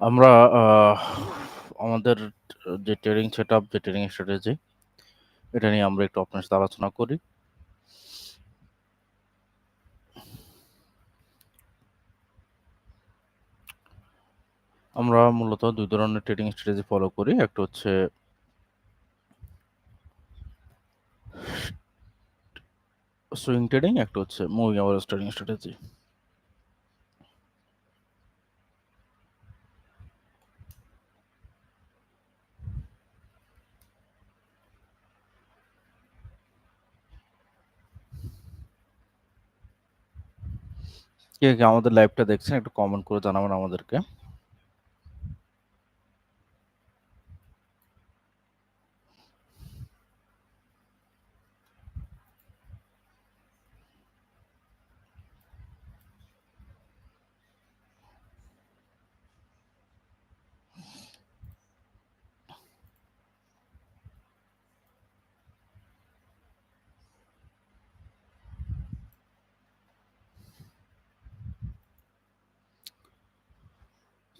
আমরা আমাদের যে ট্রেডিং সেটআপ, যে ট্রেডিং স্ট্র্যাটেজি এটা নিয়ে আমরা একটু আপনার সাথে আলোচনা করি। আমরা মূলত দুই ধরনের ট্রেডিং স্ট্র্যাটেজি ফলো করি। একটা হচ্ছে সুইং ট্রেডিং, একটা হচ্ছে মুভিং এভারেজ ট্রেডিং স্ট্র্যাটেজি। কে, আমাদের লাইভটা দেখছেন একটু কমেন্ট করে জানাবেন আমাদেরকে।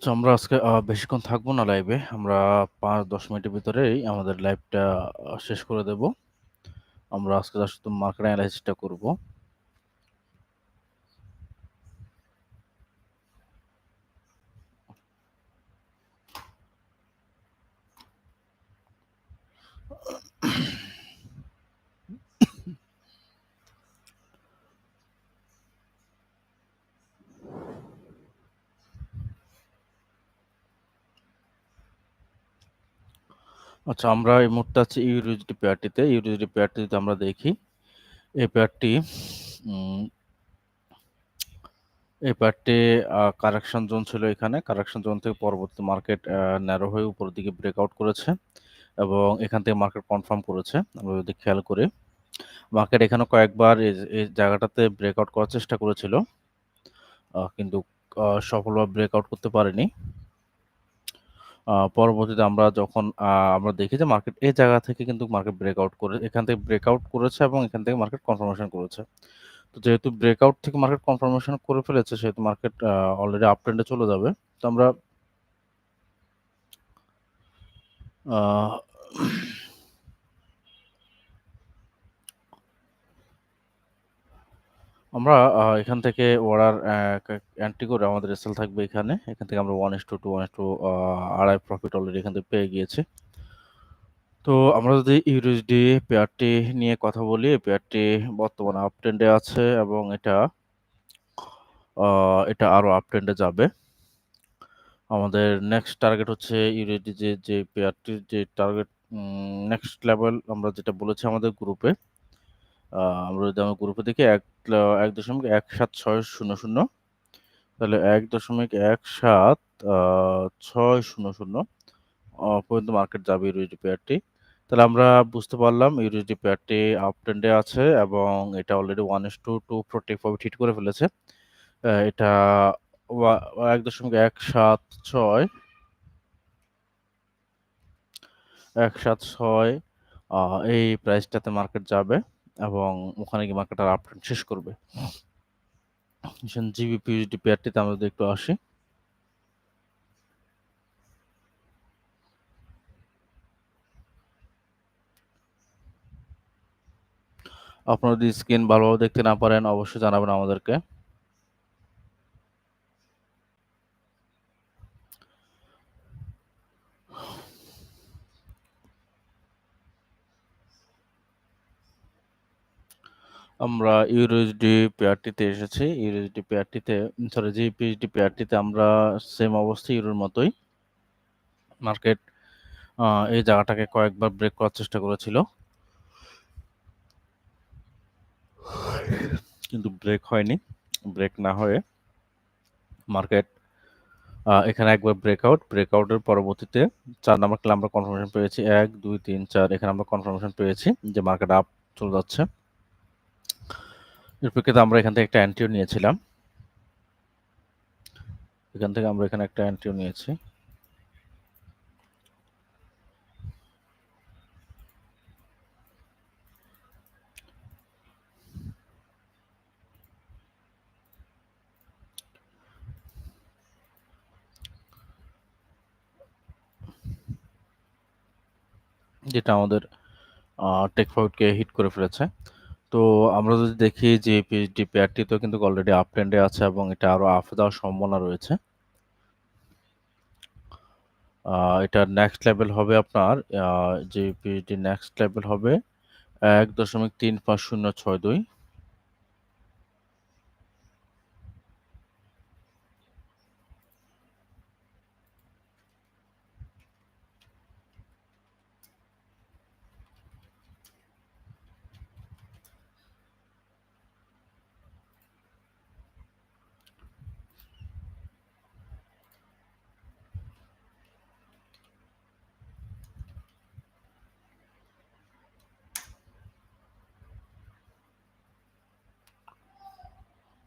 তো আমরা আজকে বেশিক্ষণ থাকব না লাইভে। আমরা ৫-১০ মিনিটের ভিতরেই আমাদের লাইভটা শেষ করে দেব। আমরা আজকে জাস্ট শুধু মার্কেট অ্যানালাইসিসটা করব। আচ্ছা আমরা এই মুহূর্তে আছি ইউএসডি পেয়ারটিতে। ইউএসডি পেয়ারটি যদি আমরা দেখি, এই পেয়ারটি এই পেয়ারটি কারেকশন জোন ছিল এখানে। কারেকশন জোন থেকে পরবর্তী মার্কেট ন্যারো হয়ে উপরের দিকে ব্রেকআউট করেছে এবং এখান থেকে মার্কেট কনফার্ম করেছে। আমরা যদি খেয়াল করি, মার্কেট এখানে কয়েকবার এই জায়গাটাতে ব্রেকআউট করার চেষ্টা করেছিল। কিন্তু সফলভাবে ব্রেকআউট করতে পারেনি। পরবর্তীতে আমরা যখন আমরা দেখি যে মার্কেট এই জায়গা থেকে কিন্তু মার্কেট ব্রেকআউট করে, এখান থেকে ব্রেকআউট করেছে এবং এখান থেকে মার্কেট কনফার্মেশন করেছে। তো যেহেতু ব্রেকআউট থেকে মার্কেট কনফার্মেশন করে ফেলেছে, সেহেতু মার্কেট অলরেডি আপ ট্রেন্ডে চলে যাবে। তো আমরা আ আমরা এখান থেকে অর্ডার অ্যা এন্ট্রি করে আমাদের এসএল থাকবে এখানে। এখান থেকে আমরা ওয়ান 1:2 1:2 আ ২.৫ প্রফিট অলরেডি এখান থেকে পেয়ে গিয়েছি। তো আমরা যদি ইউএসডি পেয়ারটি নিয়ে কথা বলি, এই পেয়ারটি বর্তমানে আপ ট্রেন্ডে আছে এবং এটা এটা আরও আপ ট্রেন্ডে যাবে। আমাদের নেক্সট টার্গেট হচ্ছে ইউএসডি যে, যে পেয়ারটির যে টার্গেট নেক্সট লেভেল আমরা যেটা বলেছি আমাদের গ্রুপে। আমরা যদি আমার গ্রুপে দেখি এক এক দশমিক এক সাত ছয় শূন্য শূন্য, তাহলে এক দশমিক এক সাত ছয় শূন্য শূন্য পর্যন্ত মার্কেট যাবে ইউএসডি পেয়ারটি। তাহলে আমরা বুঝতে পারলাম ইউএসডি পেয়ারটি আপ ট্রেন্ডে আছে এবং এটা অলরেডি 1:2 হিট করে ফেলেছে। এটা এক দশমিক এক সাত ছয়, এক সাত ছয় এই প্রাইসটাতে মার্কেট যাবে এবং ওখানে গিয়ে মার্কেটার আপডেট শেষ করবে। জিবিপি পেয়ারটিতে আমরা যদি একটু আসি। আপনারা যদি স্ক্রিন ভালোভাবে দেখতে না পারেন, অবশ্যই জানাবেন আমাদেরকে। আমরা ইউএসডি পেয়ারটিতে এসেছি। ইউএসডি পেয়ারটিতে সরি জিপিএসডি পেয়ারটিতে আমরা সেম অবস্থা ইউরোর মতোই। মার্কেট এই জায়গাটাকে কয়েকবার ব্রেক করার চেষ্টা করেছিল। কিন্তু ব্রেক হয়নি। ব্রেক না হয়ে মার্কেট এখানে একবার ব্রেকআউট, ব্রেকআউটের পরবর্তীতে চার নাম্বার ক্যান্ডেল আমরা কনফার্মেশন পেয়েছি। ১, ২, ৩, ৪ এখানে আমরা কনফার্মেশন পেয়েছি যে মার্কেট আপ চলে যাচ্ছে। প্রেক্ষিতে আমরা এখান থেকে একটা এন্ট্রিও নিয়েছিলাম। এখান থেকে আমরা এখানে একটা এন্ট্রিও নিয়েছি। যেটা আমাদের টেক প্রফিটকে হিট করে ফেলেছে। তো আমরা যদি দেখি যে পিএইচডি পেয়ারটি তো কিন্তু অলরেডি আপ ট্রেন্ডে আছে এবং এটা আরও আপ দেওয়ার সম্ভাবনা রয়েছে। এটা নেক্সট লেভেল হবে আপনার যে পিএইচডি নেক্সট লেভেল হবে ১.৩৫০৬২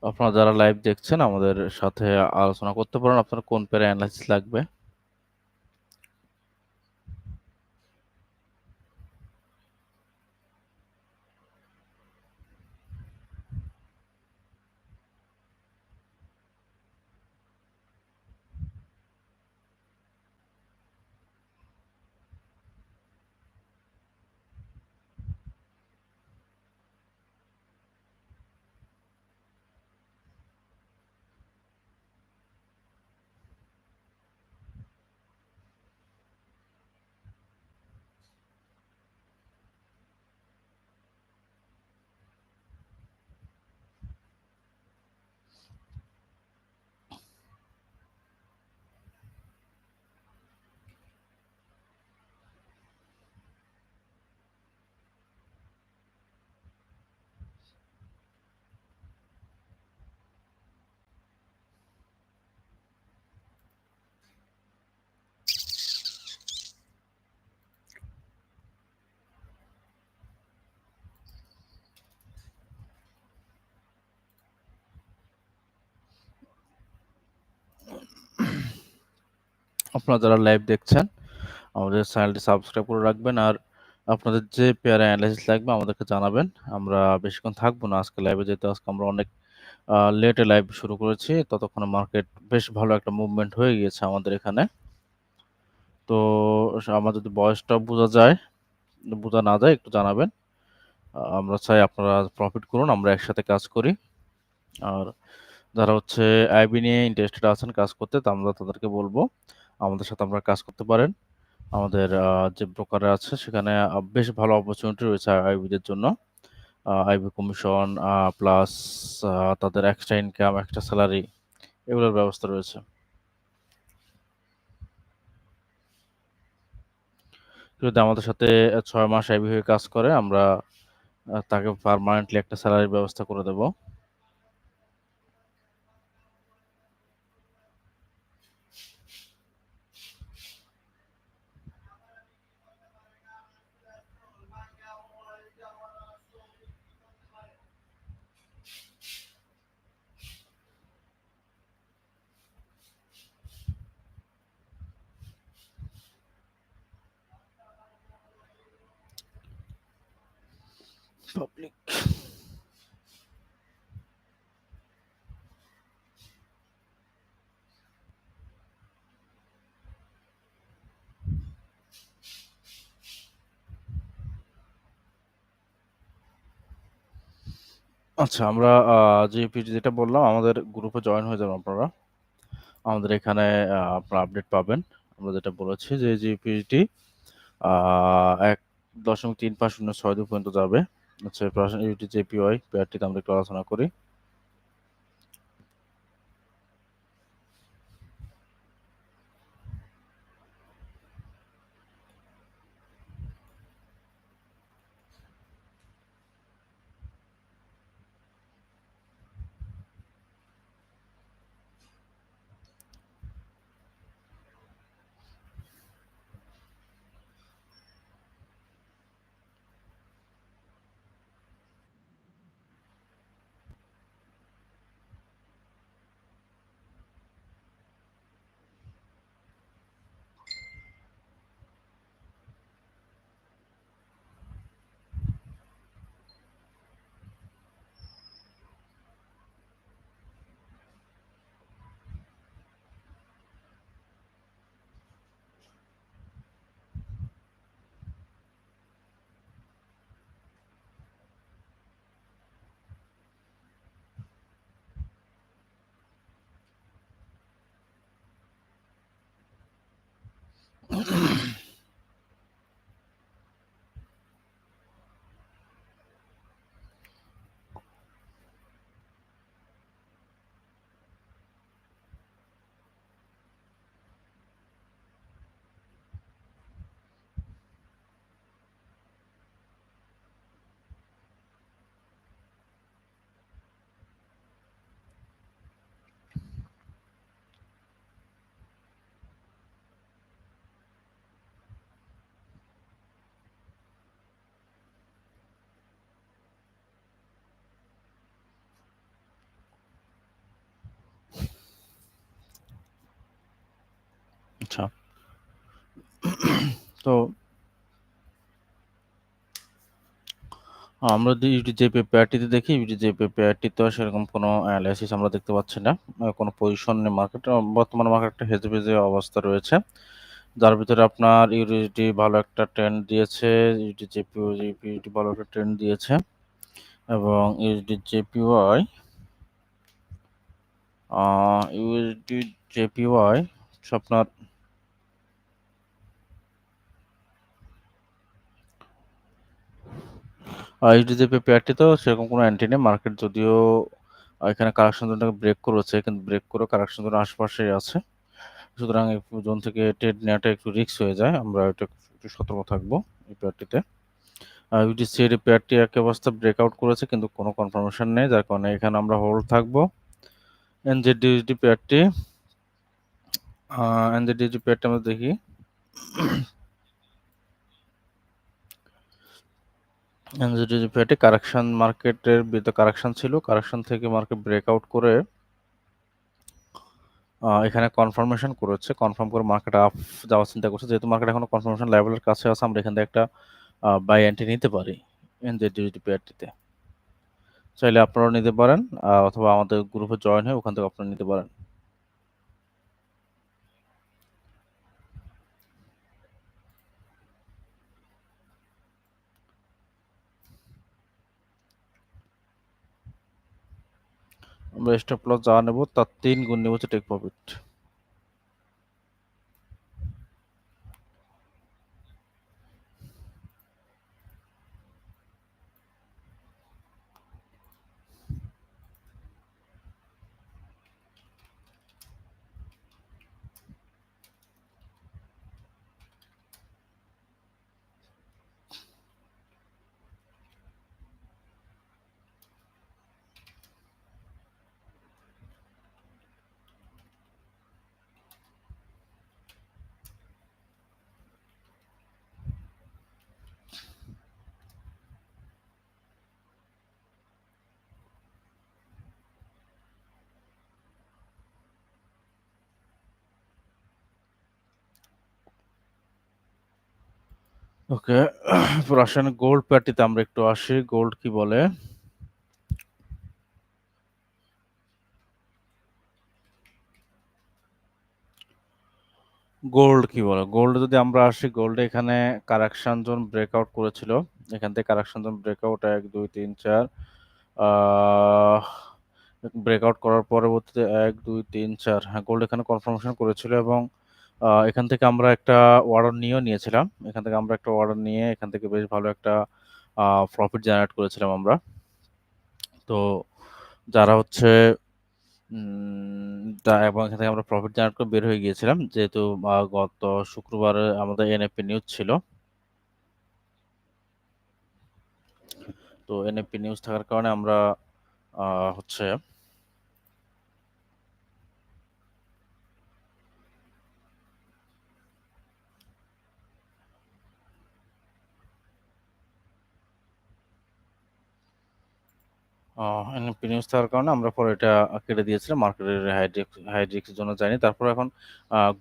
আপনারা যারা লাইভ দেখছেন আমাদের সাথে আলোচনা করতে পারেন আপনার কোন পেয়ারে অ্যানালাইসিস লাগবে। আপনারা যারা লাইভ দেখছেন আমাদের চ্যানেলটি সাবস্ক্রাইব করে রাখবেন আর আপনাদের যে পেয়ারে অ্যানালাইসিস লাগবে আমাদেরকে জানাবেন। আমরা বেশিক্ষণ থাকব না আজকে লাইভে যেহেতু আজকে আমরা অনেক লেটে লাইভ শুরু করেছি। ততক্ষণে মার্কেট বেশ ভালো একটা মুভমেন্ট হয়ে গিয়েছে আমাদের এখানে। তো আমার যদি বয়সটা বোঝা যায়, বোঝা না যায় একটু জানাবেন। আমরা চাই আপনারা প্রফিট করুন, আমরা একসাথে কাজ করি। আর যারা হচ্ছে আইবি নিয়ে ইন্টারেস্টেড আছেন কাজ করতে তো আমরা তাদেরকে বলব আমাদের সাথে আপনারা কাজ করতে পারেন। আমাদের যে ব্রোকাররা আছে সেখানে বেশ ভালো অপরচুনিটি রয়েছে আইবিদের জন্য। আইবি কমিশন প্লাস তাদের এক্সট্রা ইনকাম, এক্সট্রা সেলারি এগুলোর ব্যবস্থা রয়েছে। যদি আমাদের সাথে ছয় মাস আইবি হয়ে কাজ করে আমরা তাকে পারমানেন্টলি একটা সেলারির ব্যবস্থা করে দেব। পাবলিক আচ্ছা আমরা, আ জিপিটি যেটা বললাম, আমাদের গ্রুপে জয়েন হয়ে যাবেন আপনারা। আমাদের এখানে আপনারা আপডেট পাবেন। আমরা যেটা বলেছি যে জিপিটি ছয় ১.৩৫০৬২ পর্যন্ত যাবে। আচ্ছা ইউটি জেপিওয়াই পেয়ারটিতে আমরা একটু আলোচনা করি। Okay. আচ্ছা। তো আমরা যদি ইউটিজেপি পেয়ারটিতে দেখি, ইউটিজেপি পেয়ারটিতেও সেরকম কোনো অ্যানালাইসিস আমরা দেখতে পাচ্ছি না। কোনো পজিশন নেই মার্কেট বর্তমানে মার্কেট একটা হেজে ভেজে অবস্থা রয়েছে। যার ভিতরে আপনার ইউডিটি ভালো একটা ট্রেন্ড দিয়েছে, ইউটিজেপি, জিপিটি ভালো একটা ট্রেন্ড দিয়েছে এবং ইউএসডি-জেপিওয়াই আ ইউএসডি-জেপিওয়াই হচ্ছে আপনার আ ইউটিজেপি পেয়ারটিতেও সেরকম কোনো এন্ট্রি নেই। মার্কেট যদিও, এখানে কারেকশন জোনটাকে ব্রেক করেছে, কিন্তু ব্রেক করেও কারেকশন জোনের আশেপাশেই আছে। সুতরাং জোন থেকে ট্রেড নেওয়াটা একটু রিস্ক হয়ে যায়। আমরা এটা একটু সতর্ক থাকব এই পেয়ারটিতে। আ ইউটিসির পেয়ারটি একই অবস্থা ব্রেকআউট করেছে, কিন্তু কোনো কনফার্মেশন নেই। যার কারণে এখানে আমরা হোল্ড থাকব। এনজেডিউসডি পেয়ারটি আ এনজেডিউসডি পেয়ারটি আমরা দেখি। এনজেডিউসডি পেয়ারটি কারেকশন মার্কেটের ভিতরে কারেকশন ছিল। কারেকশন থেকে মার্কেট ব্রেকআউট করে এখানে কনফার্মেশন করেছে। কনফার্ম করে মার্কেট আপ যাওয়ার চিন্তা করছে। যেহেতু মার্কেট এখনও কনফার্মেশন লেভেলের কাছে আছে, আমরা এখান থেকে একটা বাই এন্ট্রি নিতে পারি এনজেডিউসডি পেয়ারটিতে। চাইলে আপনারাও নিতে পারেন অথবা আমাদের গ্রুপে জয়েন হয়ে ওখান থেকে আপনারা নিতে পারেন। আমরা স্টপ লস যা নেব তার তিন গুণ নেব টেক প্রফিট। ওকে। আসেন গোল্ড পেয়ারটিতে আমরা একটু আসি। গোল্ড কি বলে? গোল্ড কি বলে? গোল্ড যদি আমরা আসি গোল্ডে এখানে কারেকশন জোন ব্রেকআউট করেছিল। এখান থেকে কারেকশন জোন ব্রেকআউট এক, দুই, তিন, চার ব্রেকআউট করার পরবর্তীতে এক, দুই, তিন, চার হ্যাঁ গোল্ড এখানে কনফার্মেশন করেছিল এবং এখান থেকে আমরা একটা অর্ডার নিয়েও নিয়েছিলাম। এখান থেকে আমরা একটা অর্ডার নিয়ে এখান থেকে বেশ ভালো একটা প্রফিট জেনারেট করেছিলাম আমরা। তো যারা হচ্ছে এবং এখান থেকে আমরা প্রফিট জেনারেট করে বের হয়ে গিয়েছিলাম। যেহেতু গত শুক্রবারে আমাদের এনএপি নিউজ ছিল। তো এনএপি নিউজ থাকার কারণে আমরা হচ্ছে নিউজ থাকার কারণে আমরা পরে এটা কেটে দিয়েছিলাম মার্কেটের হাইড্রিক্স হাইড্রিক্সের জন্য যায়নি। তারপর এখন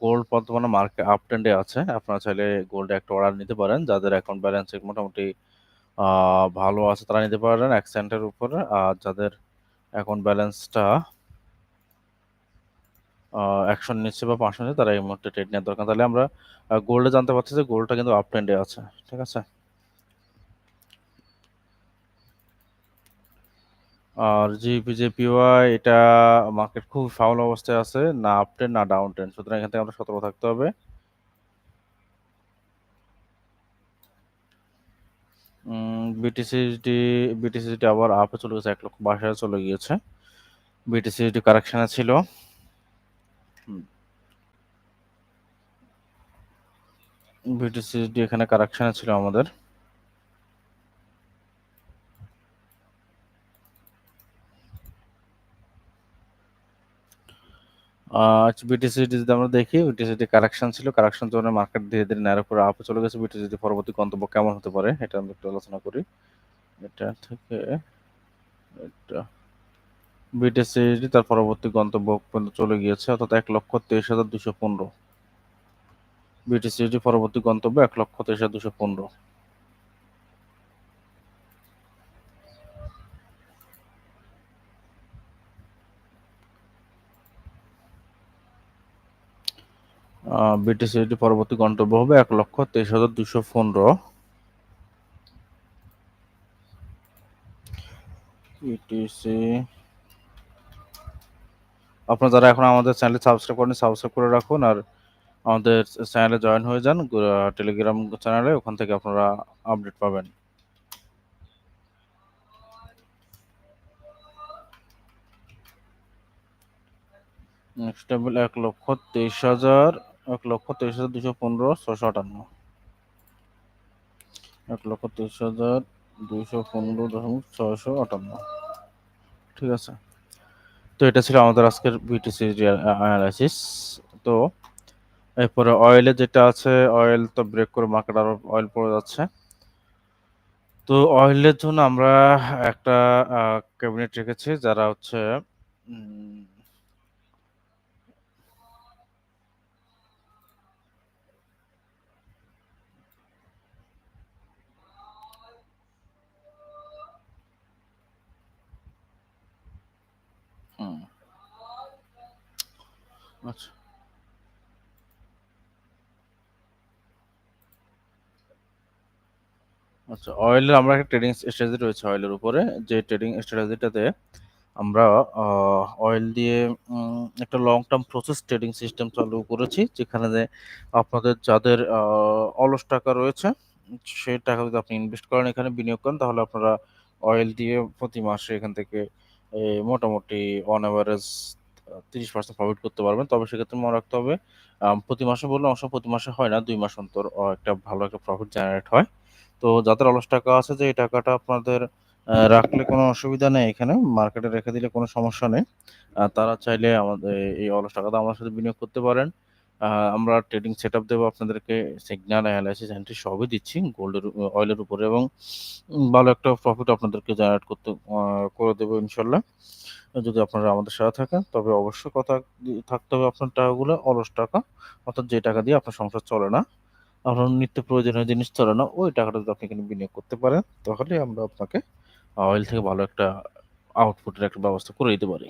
গোল্ড বর্তমানে মার্কেট আপ ট্রেন্ডে আছে। আপনারা চাইলে গোল্ডে একটা অর্ডার নিতে পারেন। যাদের অ্যাকাউন্ট ব্যালেন্স মোটামুটি ভালো আছে তারা নিতে পারেন এক সেন্টের উপরে। আর যাদের অ্যাকাউন্ট ব্যালেন্সটা একশো নিচ্ছে বা পাঁচশো নিচ্ছে, তারা এই মুহূর্তে ট্রেড নেওয়ার দরকার। তাহলে আমরা গোল্ডে জানতে পারছি যে গোল্ডটা কিন্তু আপ ট্রেন্ডে আছে। ঠিক আছে? আর জিপিজেপিওয়াই এটা মার্কেট খুব ফাউল অবস্থায় আছে, না আপ না ডাউন ট্রেন্ড সুতরাং এখান থেকে আমরা সতর্ক থাকতে হবে। বিটিসিডি বিটিসিডি আবার আপে চলে গেছে, এক লক্ষ বাইশ চলে গিয়েছে। বিটিসিডি কারেকশনে ছিল। বিটিসিডি এখানে কারেকশনে ছিল আমাদের। বিটিসিডি যদি আমরা দেখি বিটিসিডি কারেকশন ছিল কারেকশন জন্য মার্কেট ধীরে ধীরে ন্যারো করে আপে চলে গেছে। বিটিসিডি পরবর্তী গন্তব্য কেমন হতে পারে, এটা আমরা একটু আলোচনা করি। এটা থেকে, এটা বিটিসিডি তার পরবর্তী গন্তব্য পর্যন্ত চলে গিয়েছে, অর্থাৎ এক লক্ষ তেইশ হাজার দুশো পনেরো। বিটিসিডি পরবর্তী গন্তব্য এক লক্ষ তেইশ হাজার দুশো পনেরো। বিটিসিডি পরবর্তী গন্তব্য হবে এক লক্ষ তেইশ হাজার দুশো পনেরো। বিটিসি আপনারা যারা এখন আমাদের চ্যানেলে সাবস্ক্রাইব করেন সাবস্ক্রাইব করে রাখুন আর আমাদের চ্যানেলে জয়েন হয়ে যান টেলিগ্রাম চ্যানেলে ওখান থেকে আপনারা আপডেট পাবেন। নেক্সট টেবিল এক লক্ষ তেইশ হাজার এক লক্ষ তেইশ হাজার দুশো পনেরো ছশো আটান্ন। এক লক্ষ তেইশ হাজার দুইশো পনেরো দশমিক ছয়শো আটান্ন। ঠিক আছে? তো এটা ছিল আমাদের আজকের বিটিসি অ্যানালাইসিস তো এরপরে অয়েলে যেটা আছে অয়েল তো ব্রেক করে মার্কেট আরও অয়েল পড়ে যাচ্ছে। তো অয়েলের জন্য আমরা একটা ক্যাবিনেট রেখেছি, যারা হচ্ছে আচ্ছা। আচ্ছা অয়েলের আমরা একটা ট্রেডিং স্ট্র্যাটেজি রয়েছে অয়েলের উপরে। যে ট্রেডিং স্ট্র্যাটেজিটাতে আমরা অয়েল দিয়ে একটা long term process trading system চালু করেছি, যেখানে আপনাদের যাদের অলস টাকা রয়েছে সেই টাকা যদি আপনি ইনভেস্ট করেন, এখানে বিনিয়োগ করেন, তাহলে আপনারা অয়েল দিয়ে প্রতি মাসে এখান থেকে মোটামুটি অন অ্যাভারেজ তিরিশ পার্সেন্ট প্রফিট করতে পারবেন, তবে সেক্ষেত্রে মনে রাখতে হবে প্রতি মাসে বললে অবশ্য প্রতি মাসে হয় না, দুই মাস অন্তর একটা ভালো একটা প্রফিট জেনারেট হয়। তো যাদের অলস টাকা আছে যে, এই টাকাটা আপনাদের রাখলে কোনো অসুবিধা নেই এখানে মার্কেটে রেখে দিলে কোনো সমস্যা নেই। তারা চাইলে আমাদের, এই অলস টাকাটা আমাদের সাথে বিনিয়োগ করতে পারেন। আমরা ট্রেডিং সেট আপ দেবো আপনাদেরকে সিগন্যাল অ্যানালাইসিস এন্ট্রি সবই দিচ্ছি গোল্ডের অয়েলের উপরে এবং ভালো একটা প্রফিট আপনাদেরকে জেনারেট করতে করে দেবো ইনশাল্লাহ। যদি আপনারা আমাদের সাথে থাকেন, তবে অবশ্যই কথা থাকতে হবে আপনার টাকাগুলো, অলস টাকা। অর্থাৎ যে টাকা দিয়ে আপনার সংসার চলে না, আপনার নিত্য প্রয়োজনীয় জিনিস চলে না, ওই টাকাটা যদি আপনি এখানে বিনিয়োগ করতে পারেন, তাহলে আমরা আপনাকে অয়েল থেকে ভালো একটা আউটপুটের একটা ব্যবস্থা করে দিতে পারি।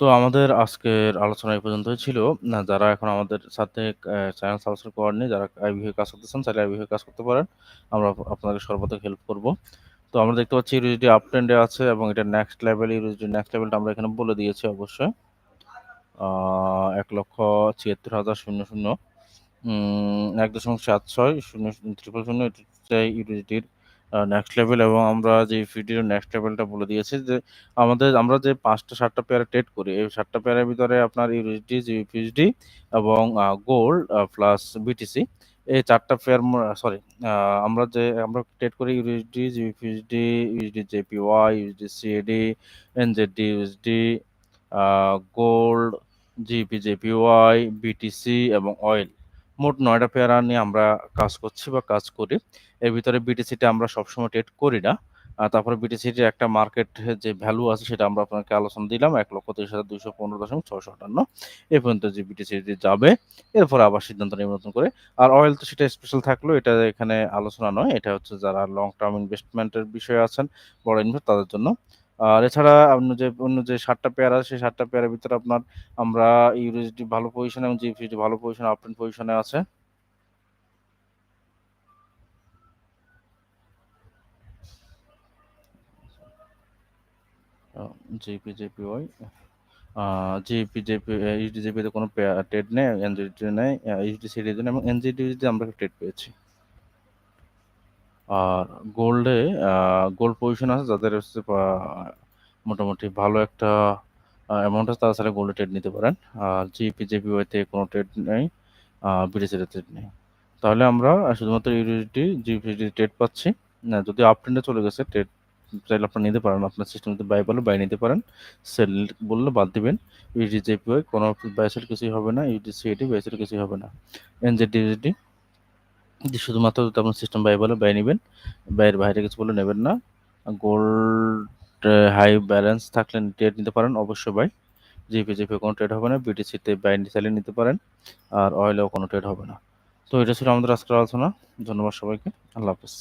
তো আমাদের আজকের আলোচনা এই পর্যন্তই ছিল। না যারা এখন আমাদের সাথে চ্যানেল সাবস্ক্রাইব করেননি, যারা হয়ে কাজ করতেছেন, চাইলে আইবি হয়ে কাজ করতে পারেন। আমরা আপ আপনাদের সর্বাধিক হেল্প করব। তো আমরা দেখতে পাচ্ছি ইউএসডি আপ ট্রেন্ডে আছে এবং এটা নেক্সট লেভেল ইউএসডি নেক্সট লেভেলটা আমরা এখানে বলে দিয়েছি অবশ্যই। এক লক্ষ ছিয়াত্তর হাজার শূন্য শূন্য আ ১,৭৬,০০০ উম ১.৭৬০০০০ এটা হচ্ছে ইউএসডির আ নেক্সট লেভেল এবং আমরা যে ভিডিওর নেক্সট লেভেলটা বলে দিয়েছি যে আমাদের আমরা যে ৫ টা ৭ টা পেয়ারে ট্রেড করি, এই সাতটা পেয়ারের ভিতরে আপনার ইউএসডি, জিবিপিএসডি এবং গোল্ড প্লাস বিটিসি এই ৪ টা পেয়ার সরি আমরা যে আমরা ট্রেড করি USD, GBPUSD, USD JPY, USD CAD, NZD USD, gold, GB JPY, BTC এবং অয়েল। মোট ৯ টা পেয়ারা নিয়ে আমরা কাজ করছি বা কাজ করি। এর ভিতরে বিটিসিটা আমরা সবসময় ট্রেড করি না। তারপরে বিটিসির একটা মার্কেট যে ভ্যালু আছে সেটা আমরা আপনাকে আলোচনা দিলাম ১,২৩,২১৫.৫৮ এ পর্যন্ত যে বিটিসিটি যাবে, এরপরে আবার সিদ্ধান্ত নেব করে। আর অয়েল তো সেটা স্পেশাল থাকল, এটা এখানে আলোচনা নয়। এটা হচ্ছে যারা লং টার্ম ইনভেস্টমেন্টের বিষয়ে আছেন, বড় ইনভেস্ট তাদের জন্য। আর এছাড়া অন্য যে অন্য যে ৭ টা পেয়ার আছে, সেই ৭ টা পেয়ারের ভিতরে আপনার আমরা ইউএসডি ভালো পজিশনে এবং জিবিপিএসডি ভালো পজিশনে আপ পজিশনে আছে। GP, JPY uh GP, JP USD, জেপিতে কোনো ট্রেড নেই, এনজেডি নেই, সিএডিতে নেই এবং এনজেডি, ইউএসডি আমরা ট্রেড পেয়েছি। আর গোল্ডে গোল্ড পজিশন আছে যাদের হচ্ছে মোটামুটি ভালো একটা অ্যামাউন্ট আছে তারা গোল্ডে ট্রেড নিতে পারেন। আর জিপি, জেপিওয়াইতে কোনো ট্রেড নেই, আ বিটিসিতে ট্রেড নেই। তাহলে আমরা শুধুমাত্র ইউএসডি, জিবিপিএসডি ট্রেড পাচ্ছি। না যদি আপ ট্রেন্ডে চলে গেছে ট্রেড চাইলে আপনারা নিতে পারেন। আপনার সিস্টেম যদি বাই বলে বাই নিতে পারেন। সেল বললে বাদ দিবেন। ইউএসডি, জেপিওয়াই কোনো বাই সেল কিছুই হবে না। ইউএসডি, সিএডি বাই সেল কিছুই হবে না। এনজেডি, জি শুধুমাত্র আপনার সিস্টেম বাই বলে বাই নেবেন বাইয়ের বাইরে কিছু বলে নেবেন না। গোল্ড হাই ব্যালেন্স থাকলে ট্রেড নিতে পারেন অবশ্যই বাই। জিপি, জিপি কোনো ট্রেড হবে না। বিটিসিতে বাই চাইলে নিতে পারেন। আর অয়েলেও কোনো ট্রেড হবে না। তো এটা ছিল আমাদের আজকের আলোচনা। ধন্যবাদ সবাইকে। আল্লাহ হাফেজ।